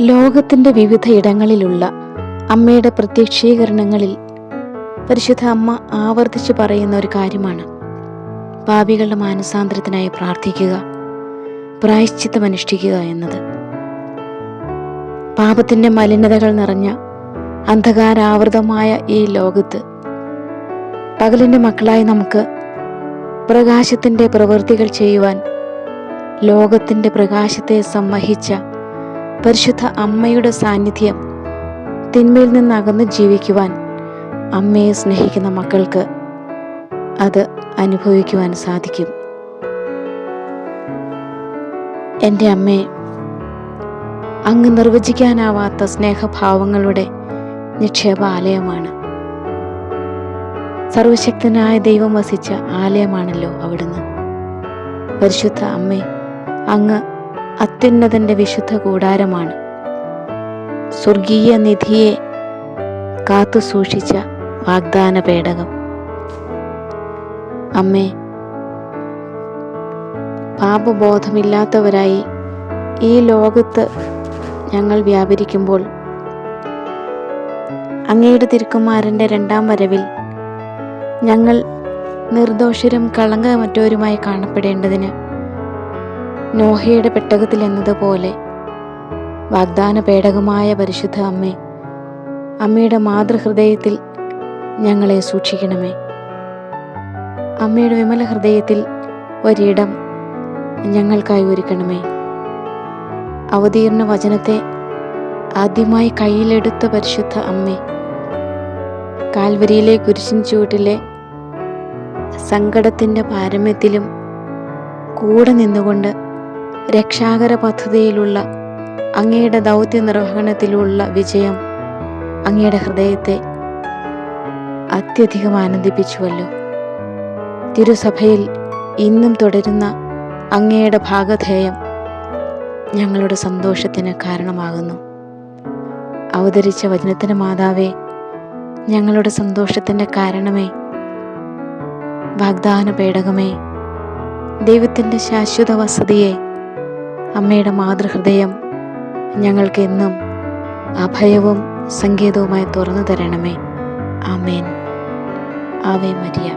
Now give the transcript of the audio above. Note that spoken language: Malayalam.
ലോകത്തിന്റെ വിവിധ ഇടങ്ങളിലുള്ള അമ്മയുടെ പ്രത്യക്ഷീകരണങ്ങളിൽ പരിശുദ്ധ അമ്മ ആവർത്തിച്ച് പറയുന്ന ഒരു കാര്യമാണ്. പാപികളുടെ മാനസാന്തരത്തിനായി പ്രാർത്ഥിക്കുക പ്രായശ്ചിത്തം അനുഷ്ഠിക്കുക എന്നത്. പാപത്തിന്റെ മലിനതകൾ നിറഞ്ഞ അന്ധകാരാവൃതമായ ഈ ലോകത്ത് പകലിന്റെ മക്കളായി നമുക്ക് പ്രകാശത്തിന്റെ പ്രവൃത്തികൾ ചെയ്യുവാൻ ലോകത്തിന്റെ പ്രകാശത്തെ സമ്മഹിച്ച പരിശുദ്ധ അമ്മയുടെ സാന്നിധ്യം തിന്മയിൽ നിന്ന് അകന്ന് ജീവിക്കുവാൻ അമ്മയെ സ്നേഹിക്കുന്ന മക്കൾക്ക് അത് അനുഭവിക്കുവാൻ സാധിക്കും. എന്റെ അമ്മേ അങ്ങ് നിർവചിക്കാനാവാത്ത സ്നേഹഭാവങ്ങളുടെ നിക്ഷേപ ആലയമാണ് സർവശക്തനായ ദൈവം വസിച്ച ആലയമാണല്ലോ അവിടുന്ന്. പരിശുദ്ധ അമ്മേ അങ്ങ് അത്യുന്നതന്റെ വിശുദ്ധ കൂടാരമാണ്. സ്വർഗീയ നിധിയെ കാത്തു സൂക്ഷിച്ച വാഗ്ദാന പേടകം. അമ്മേ പാപബോധമില്ലാത്തവരായി ഈ ലോകത്ത് ഞങ്ങൾ വ്യാപരിക്കുമ്പോൾ അങ്ങയുടെ തിരുക്കുമാരന്റെ രണ്ടാം വരവിൽ ഞങ്ങൾ നിർദോഷരും കളങ്കമറ്റവരുമായി കാണപ്പെടേണ്ടതിന് നോഹയുടെ പെട്ടകത്തിൽ എന്നതുപോലെ വാഗ്ദാന പേടകമായ പരിശുദ്ധ അമ്മേ അമ്മയുടെ മാതൃഹൃദയത്തിൽ ഞങ്ങളെ സൂക്ഷിക്കണമേ. അമ്മയുടെ വിമല ഹൃദയത്തിൽ ഒരിടം ഞങ്ങൾക്കായി ഒരുക്കണമേ. അവതീർണ വചനത്തെ ആദ്യമായി കയ്യിലെടുത്ത പരിശുദ്ധ അമ്മേ കാൽവരിയിലെ കുരിശിൻ ചുവട്ടിലെ സങ്കടത്തിന്റെ പാരമ്യത്തിലും കൂടെ നിന്നുകൊണ്ട് രക്ഷാകര പദ്ധതിയിലുള്ള അങ്ങയുടെ ദൗത്യ നിർവഹണത്തിലുള്ള വിജയം അങ്ങയുടെ ഹൃദയത്തെ അത്യധികം ആനന്ദിപ്പിച്ചുവല്ലോ. തിരുസഭയിൽ ഇന്നും തുടരുന്ന അങ്ങയുടെ ഭാഗധേയം ഞങ്ങളുടെ സന്തോഷത്തിന് കാരണമാകുന്നു. അവതരിച്ച വചനത്തിന് മാതാവേ ഞങ്ങളുടെ സന്തോഷത്തിന്റെ കാരണമേ വാഗ്ദാന പേടകമേ ദൈവത്തിന്റെ ശാശ്വത വസതിയെ അമ്മയുടെ മാതൃഹൃദയം ഞങ്ങൾക്ക് എന്നും അഭയവും സങ്കേതവുമായി തുറന്നു തരണമേ. ആമേൻ. Ave Maria.